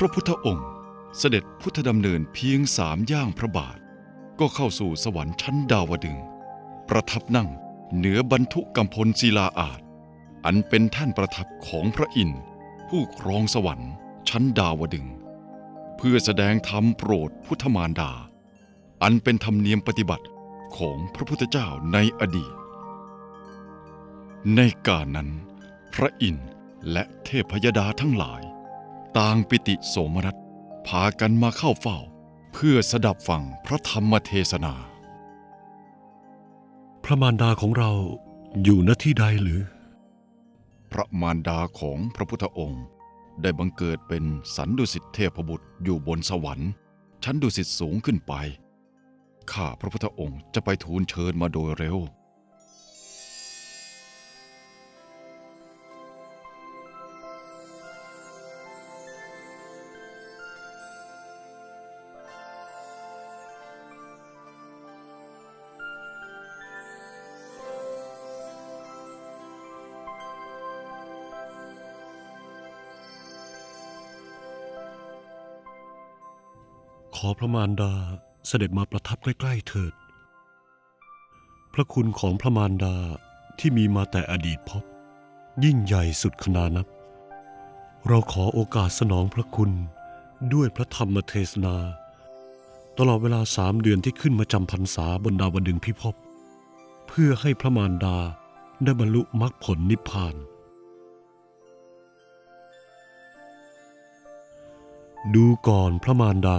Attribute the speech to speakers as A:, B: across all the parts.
A: พระพุทธองค์เสด็จพุทธดำเนินเพียงสามย่างพระบาท ก็เข้าสู่สวรรค์ชั้นดาวดึง ประทับนั่งเหนือบรรทุกกำพลศิลาอาจ อันเป็นท่านประทับของพระอินทร์ผู้ครองสวรรค์ชั้นดาวดึง เพื่อแสดงธรรมโปรดพุทธมารดา อันเป็นธรรมเนียมปฏิบัติของพระพุทธเจ้าในอดีต ในการนั้น พระอินทร์และเทพยดาทั้งหลาย ต่างปิติโสมนัสพากันมาเข้าเฝ้า เพื่อสดับฟังพระธรรมเทศนา
B: พระมารดาของเราอยู่ณที่ใดหรือ
A: พระมารดาของพระพุทธองค์ ได้บังเกิดเป็นสันดุสิตเทพบุตรอยู่บนสวรรค์ ชั้นดุสิตสูงขึ้นไป ข้าพระพุทธองค์จะไปทูลเชิญมาโดยเร็ว
B: ขอพระมารดาเสด็จมาประทับใกล้ๆเถิด พระคุณของพระมารดาที่มีมาแต่อดีตพบ ยิ่งใหญ่สุดขนานับ เราขอโอกาสสนองพระคุณด้วยพระธรรมเทศนา ตลอดเวลาสามเดือนที่ขึ้นมาจำพรรษาบนดาวดึงพิภพ เพื่อให้พระมารดาได้บรรลุมรรคผลนิพพาน ดูก่อนพระมารดา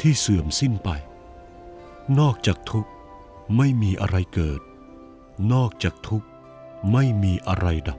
B: ที่เสื่อมสิ้นไป นอกจากทุกข์ไม่มีอะไรเกิด นอกจากทุกข์ไม่มีอะไรดับ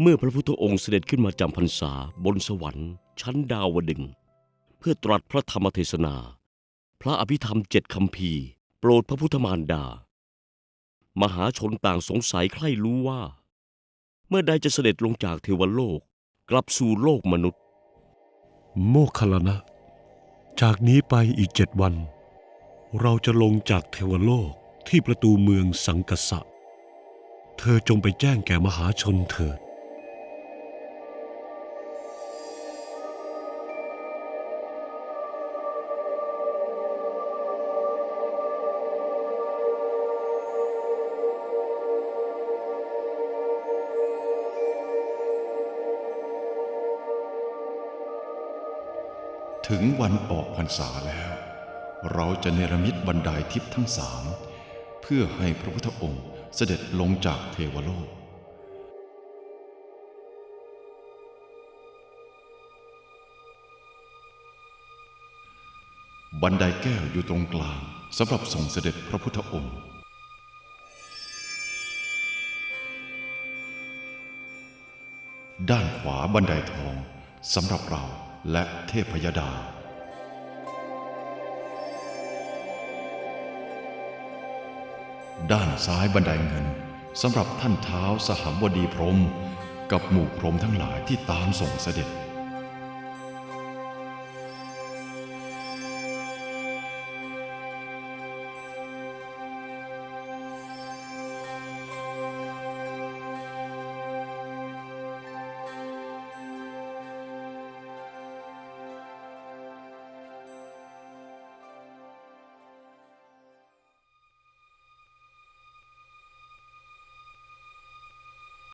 C: เมื่อพระพุทธองค์เสด็จขึ้นมาจำพรรษาบนสวรรค์ ชั้นดาวดึง เพื่อตรัสพระธรรมเทศนา พระอภิธรรมเจ็ดคำพีโปรดพระพุทธมารดา มหาชนต่างสงสัยใคร่รู้ว่า เมื่อใดจะเสด็จลงจากเทวโลกกลับสู่โลกมนุษย์
B: โมคคัลลนะ จากนี้ไปอีกเจ็ดวัน เราจะลงจากเทวโลกที่ประตูเมืองสังกสะ เธอจงไปแจ้งแก่มหาชนเถิด
A: ถึงวันออกพรรษาแล้ว เราจะเนรมิตบันไดทิพย์ทั้งสามเพื่อให้พระพุทธองค์เสด็จลงจากเทวโลก บันไดแก้วอยู่ตรงกลางสำหรับส่งเสด็จพระพุทธองค์ ด้านขวาบันไดทองสำหรับเรา และเทพยดา ด้านซ้ายบันไดเงินสำหรับท่านเท้าสหัมบดีพรม กับหมู่พรมทั้งหลายที่ตามส่งเสด็จ